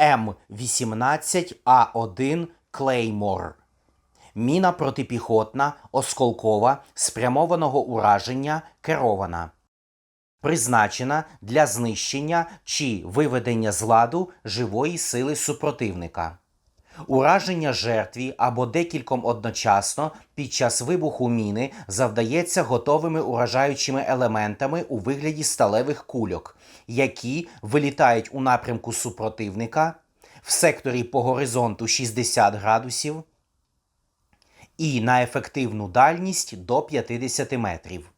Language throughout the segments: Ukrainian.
М18А1 Клеймор. Міна протипіхотна, осколкова, спрямованого ураження, керована. Призначена для знищення чи виведення з ладу живої сили супротивника. Ураження жертві або декільком одночасно під час вибуху міни завдається готовими уражаючими елементами у вигляді сталевих кульок, які вилітають у напрямку супротивника в секторі по горизонту 60 градусів і на ефективну дальність до 50 метрів.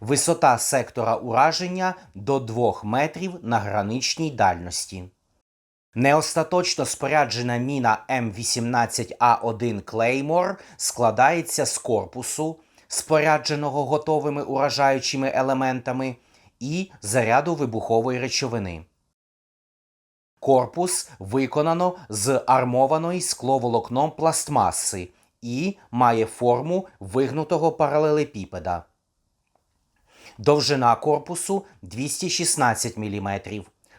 Висота сектора ураження до 2 метрів на граничній дальності. Неостаточно споряджена міна М18А1 Клеймор складається з корпусу, спорядженого готовими уражаючими елементами, і заряду вибухової речовини. Корпус виконано з армованої скловолокном пластмаси і має форму вигнутого паралелепіпеда. Довжина корпусу 216 мм,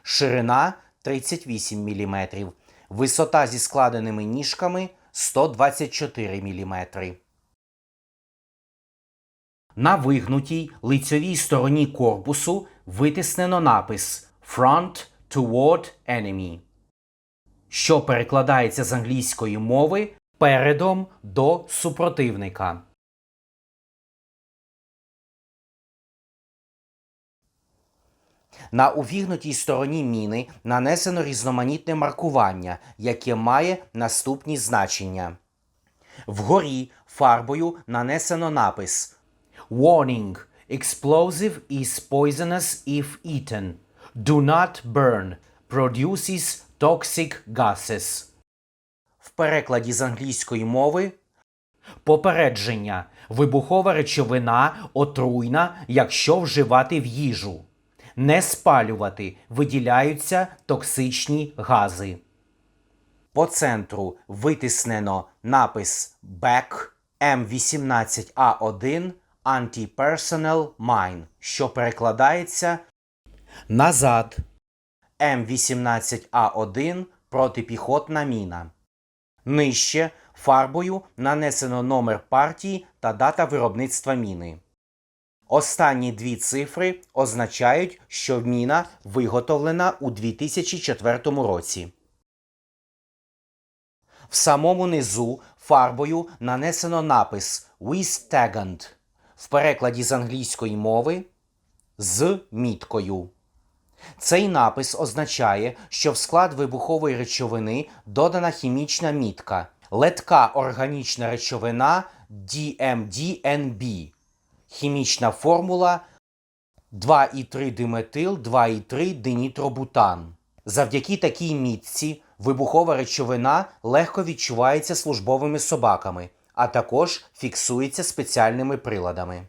ширина 38 мм, висота зі складеними ніжками 124 мм. На вигнутій лицьовій стороні корпусу витиснено напис Front Toward Enemy, що перекладається з англійської мови передом до супротивника. На увігнутій стороні міни нанесено різноманітне маркування, яке має наступні значення. Вгорі фарбою нанесено напис Warning. Explosive is poisonous if eaten. Do not burn. Produces toxic gases. В перекладі з англійської мови Попередження. Вибухова речовина отруйна, якщо вживати в їжу. Не спалювати. Виділяються токсичні гази. По центру витиснено напис BAC M18A1 Anti-Personnel Mine, що перекладається назад. М18А1 протипіхотна міна. Нижче фарбою нанесено номер партії та дата виробництва міни. Останні дві цифри означають, що міна виготовлена у 2004 році. В самому низу фарбою нанесено напис with в перекладі з англійської мови з міткою. Цей напис означає, що в склад вибухової речовини додана хімічна мітка летка органічна речовина DMDNB. Хімічна формула 2,3 диметил 2,3 динітробутан. Завдяки такій мітці вибухова речовина легко відчувається службовими собаками, а також фіксується спеціальними приладами.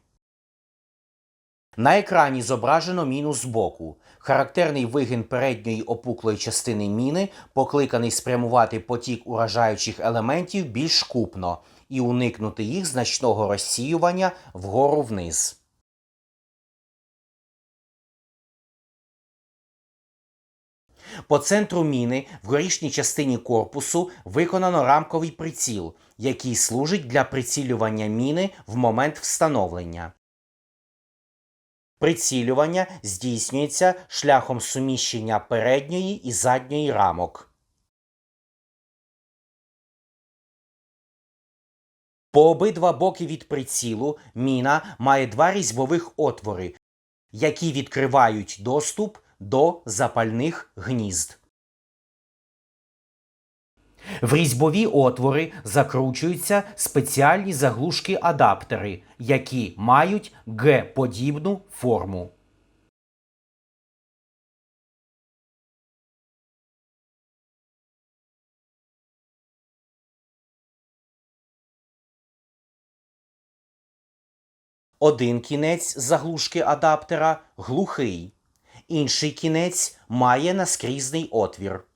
На екрані зображено міну збоку. Характерний вигін передньої опуклої частини міни, покликаний спрямувати потік уражаючих елементів більш купно і уникнути їх значного розсіювання вгору вниз. По центру міни в горішній частині корпусу виконано рамковий приціл, який служить для прицілювання міни в момент встановлення. Прицілювання здійснюється шляхом суміщення передньої і задньої рамок. По обидва боки від прицілу міна має два різьбових отвори, які відкривають доступ до запальних гнізд. В різьбові отвори закручуються спеціальні заглушки-адаптери, які мають Г-подібну форму. Один кінець заглушки адаптера глухий, інший кінець має наскрізний отвір.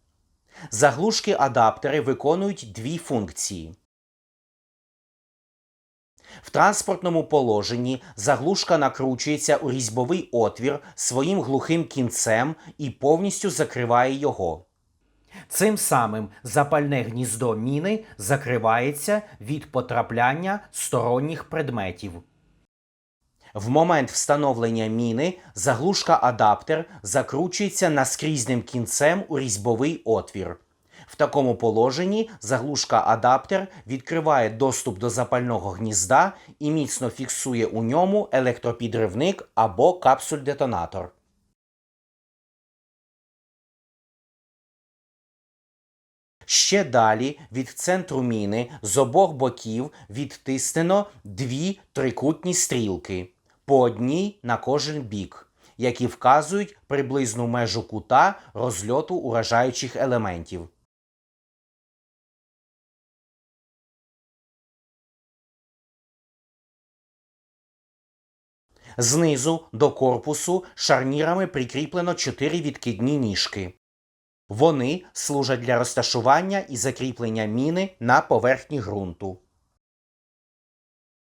Заглушки адаптери виконують дві функції. В транспортному положенні заглушка накручується у різьбовий отвір своїм глухим кінцем і повністю закриває його. Цим самим запальне гніздо міни закривається від потрапляння сторонніх предметів. В момент встановлення міни заглушка-адаптер закручується наскрізним кінцем у різьбовий отвір. В такому положенні заглушка-адаптер відкриває доступ до запального гнізда і міцно фіксує у ньому електропідривник або капсуль-детонатор. Ще далі від центру міни з обох боків відтиснено дві трикутні стрілки по одній на кожен бік, які вказують приблизну межу кута розльоту уражаючих елементів. Знизу до корпусу шарнірами прикріплено чотири відкидні ніжки. Вони служать для розташування і закріплення міни на поверхні ґрунту.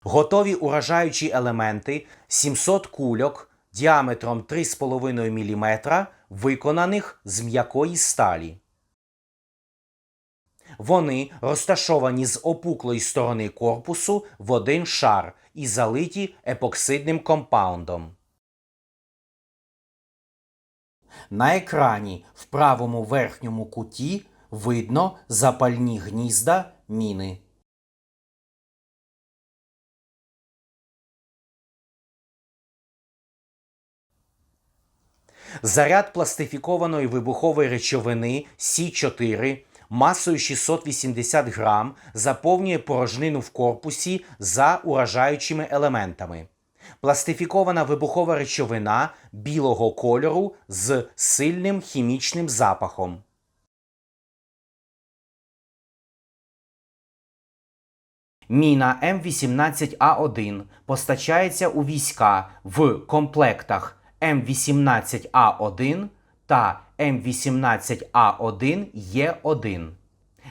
Готові уражаючі елементи 700 кульок діаметром 3,5 мм, виконаних з м'якої сталі. Вони розташовані з опуклої сторони корпусу в один шар і залиті епоксидним компаундом. На екрані в правому верхньому куті видно запальні гнізда міни. Заряд пластифікованої вибухової речовини С4 масою 680 грам заповнює порожнину в корпусі за уражаючими елементами. Пластифікована вибухова речовина білого кольору з сильним хімічним запахом. Міна М18А1 постачається у війська в комплектах М18А1 та М18А1Е1.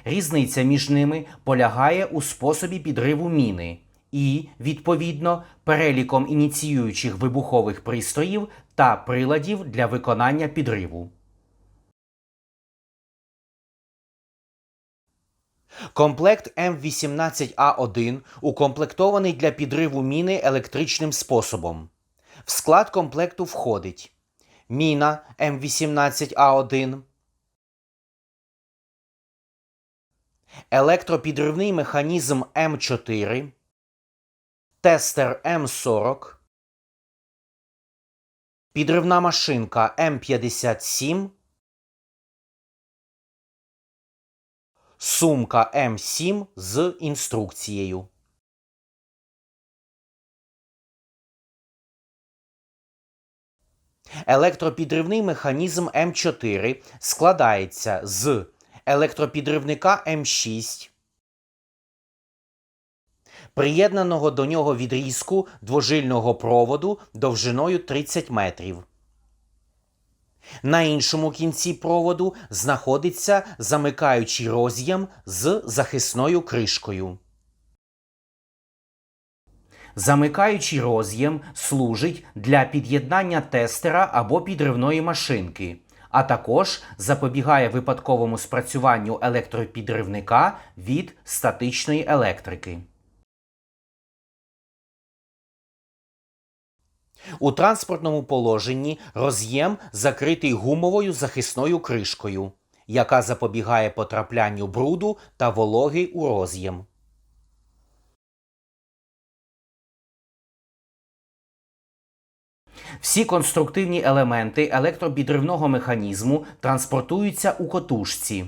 Різниця між ними полягає у способі підриву міни і, відповідно, переліком ініціюючих вибухових пристроїв та приладів для виконання підриву. Комплект М18А1 укомплектований для підриву міни електричним способом. В склад комплекту входить. Міна М18А1, електропідривний механізм М4, тестер М40, підривна машинка М57, сумка М7 з інструкцією. Електропідривний механізм М4 складається з електропідривника М6, приєднаного до нього відрізку двожильного проводу довжиною 30 метрів. На іншому кінці проводу знаходиться замикаючий роз'єм з захисною кришкою. Замикаючий роз'єм служить для під'єднання тестера або підривної машинки, а також запобігає випадковому спрацюванню електропідривника від статичної електрики. У транспортному положенні роз'єм закритий гумовою захисною кришкою, яка запобігає потраплянню бруду та вологи у роз'єм. Всі конструктивні елементи електропідривного механізму транспортуються у котушці.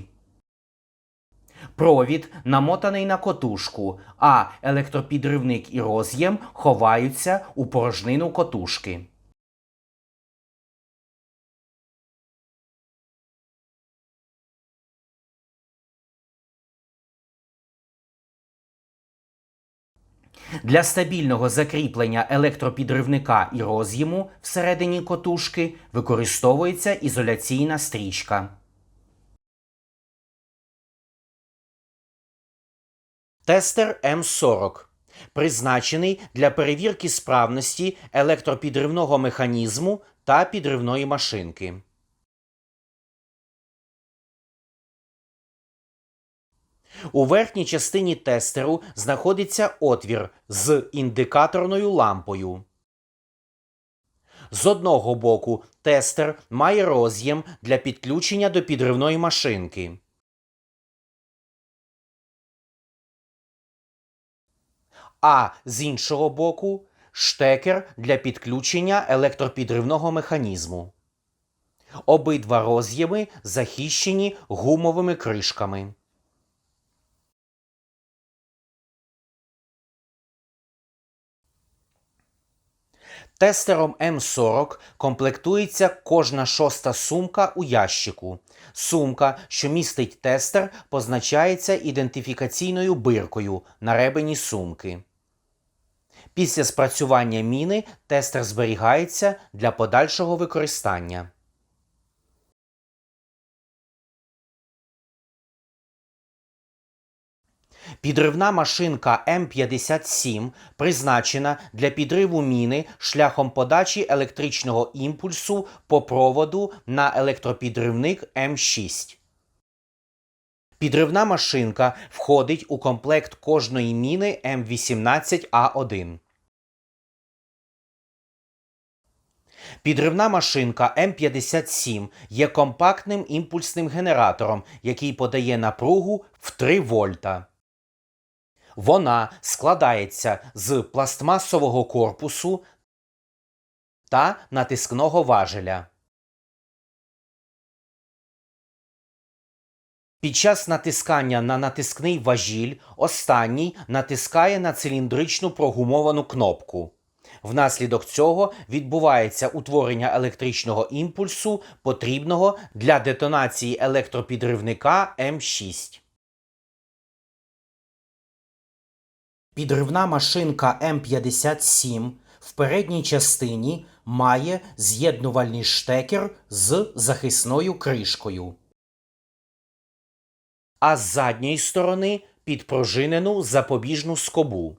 Провід намотаний на котушку, а електропідривник і роз'єм ховаються у порожнину котушки. Для стабільного закріплення електропідривника і роз'єму всередині котушки використовується ізоляційна стрічка. Тестер М40 призначений для перевірки справності електропідривного механізму та підривної машинки. У верхній частині тестеру знаходиться отвір з індикаторною лампою. З одного боку тестер має роз'єм для підключення до підривної машинки. А з іншого боку штекер для підключення електропідривного механізму. Обидва роз'єми захищені гумовими кришками. Тестером М40 комплектується кожна шоста сумка у ящику. Сумка, що містить тестер, позначається ідентифікаційною биркою на ребені сумки. Після спрацювання міни тестер зберігається для подальшого використання. Підривна машинка М57 призначена для підриву міни шляхом подачі електричного імпульсу по проводу на електропідривник М6. Підривна машинка входить у комплект кожної міни М18А1. Підривна машинка М57 є компактним імпульсним генератором, який подає напругу в 3 вольта. Вона складається з пластмасового корпусу та натискного важеля. Під час натискання на натискний важіль останній натискає на циліндричну прогумовану кнопку. Внаслідок цього відбувається утворення електричного імпульсу, потрібного для детонації електропідривника М6. Підривна машинка М57 в передній частині має з'єднувальний штекер з захисною кришкою. А з задньої сторони підпружинену запобіжну скобу.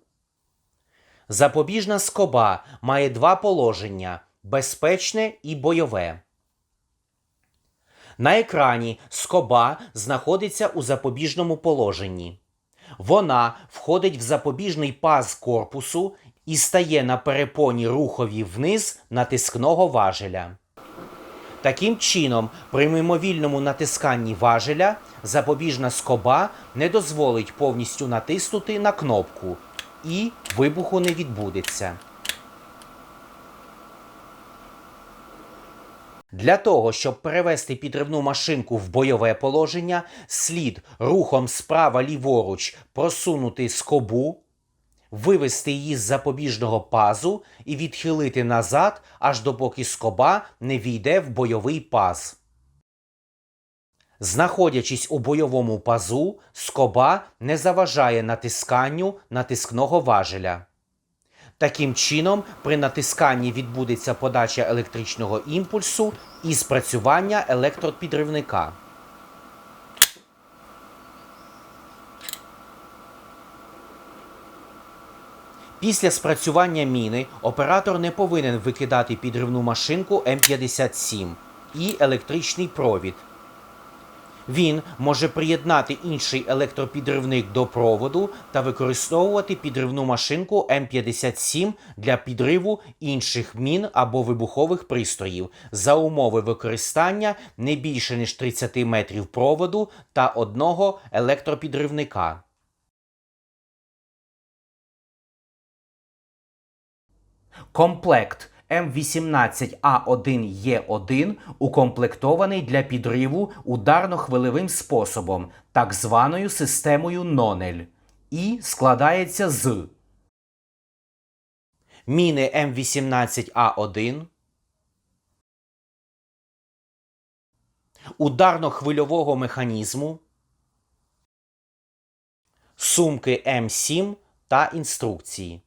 Запобіжна скоба має два положення безпечне і бойове. На екрані скоба знаходиться у запобіжному положенні. Вона входить в запобіжний паз корпусу і стає на перепоні рухові вниз натискного важеля. Таким чином, при мимовільному натисканні важеля запобіжна скоба не дозволить повністю натиснути на кнопку і вибуху не відбудеться. Для того, щоб перевести підривну машинку в бойове положення, слід рухом справа ліворуч просунути скобу, вивести її з запобіжного пазу і відхилити назад, аж допоки скоба не війде в бойовий паз. Знаходячись у бойовому пазу, скоба не заважає натисканню натискного важеля. Таким чином, при натисканні відбудеться подача електричного імпульсу і спрацювання електропідривника. Після спрацювання міни оператор не повинен викидати підривну машинку М57 і електричний провід. Він може приєднати інший електропідривник до проводу та використовувати підривну машинку М57 для підриву інших мін або вибухових пристроїв за умови використання не більше ніж 30 метрів проводу та одного електропідривника. Комплект М18А1Е1 укомплектований для підриву ударно-хвилевим способом, так званою системою Нонель, і складається з міни М18А1, ударно-хвильового механізму, сумки М7 та інструкції.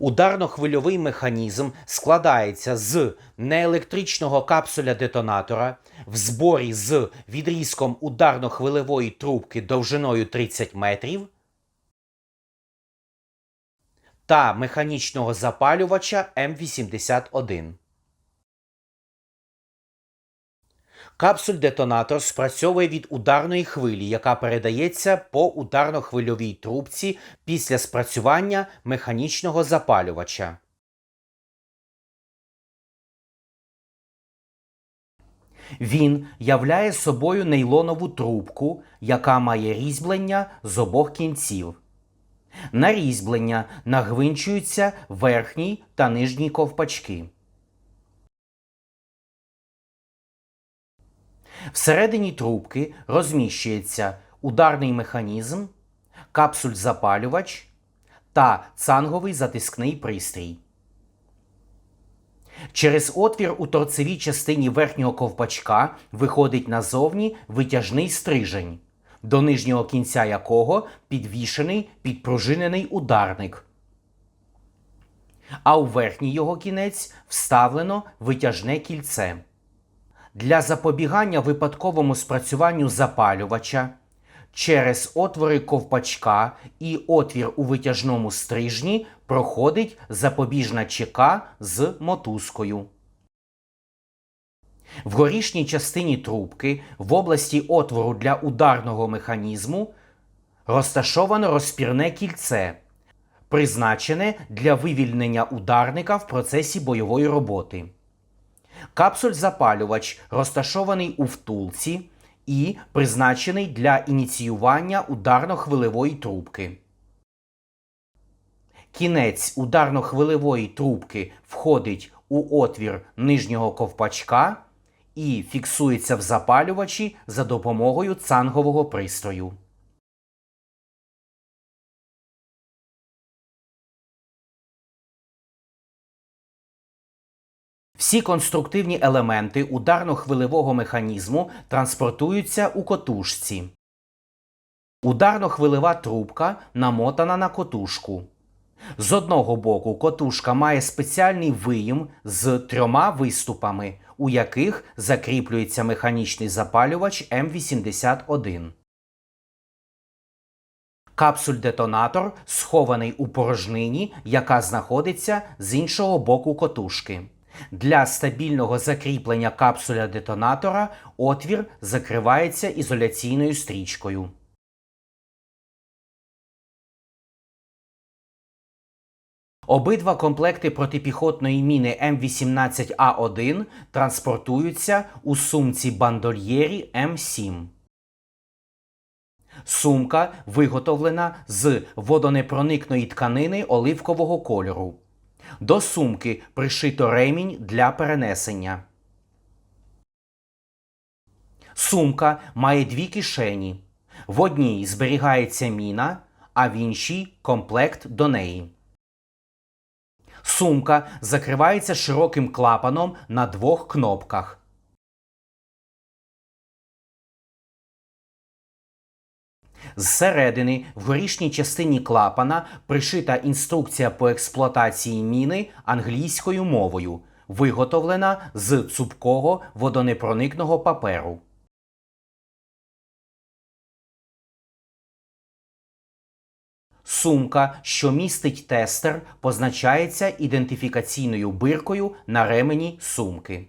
Ударно-хвильовий механізм складається з неелектричного капсуля детонатора в зборі з відрізком ударно-хвильової трубки довжиною 30 метрів та механічного запалювача М81. Капсуль-детонатор спрацьовує від ударної хвилі, яка передається по ударно-хвильовій трубці після спрацювання механічного запалювача. Він являє собою нейлонову трубку, яка має різьблення з обох кінців. На різьблення нагвинчуються верхній та нижній ковпачки. Всередині трубки розміщується ударний механізм, капсуль-запалювач та цанговий затискний пристрій. Через отвір у торцевій частині верхнього ковпачка виходить назовні витяжний стрижень, до нижнього кінця якого підвішений підпружинений ударник. А у верхній його кінець вставлено витяжне кільце. Для запобігання випадковому спрацюванню запалювача через отвори ковпачка і отвір у витяжному стрижні проходить запобіжна чека з мотузкою. В горішній частині трубки в області отвору для ударного механізму розташовано розпірне кільце, призначене для вивільнення ударника в процесі бойової роботи. Капсуль-запалювач розташований у втулці і призначений для ініціювання ударно-хвилевої трубки. Кінець ударно-хвилевої трубки входить у отвір нижнього ковпачка і фіксується в запалювачі за допомогою цангового пристрою. Всі конструктивні елементи ударно-хвилевого механізму транспортуються у котушці. Ударно-хвилева трубка намотана на котушку. З одного боку котушка має спеціальний виїм з трьома виступами, у яких закріплюється механічний запалювач М81. Капсуль-детонатор схований у порожнині, яка знаходиться з іншого боку котушки. Для стабільного закріплення капсуля детонатора отвір закривається ізоляційною стрічкою. Обидва комплекти протипіхотної міни М18А1 транспортуються у сумці бандольєрі М7. Сумка виготовлена з водонепроникної тканини оливкового кольору. До сумки пришито ремінь для перенесення. Сумка має дві кишені. В одній зберігається міна, а в іншій комплект до неї. Сумка закривається широким клапаном на двох кнопках. Зсередини в горішній частині клапана пришита інструкція по експлуатації міни англійською мовою, виготовлена з цупкого водонепроникного паперу. Сумка, що містить тестер, позначається ідентифікаційною биркою на ремені сумки.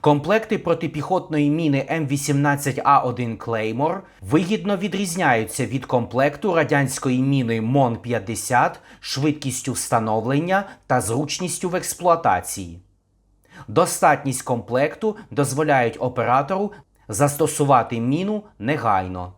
Комплекти протипіхотної міни М18А1 Клеймор вигідно відрізняються від комплекту радянської міни МОН-50 швидкістю встановлення та зручністю в експлуатації. Достатність комплекту дозволяють оператору застосувати міну негайно.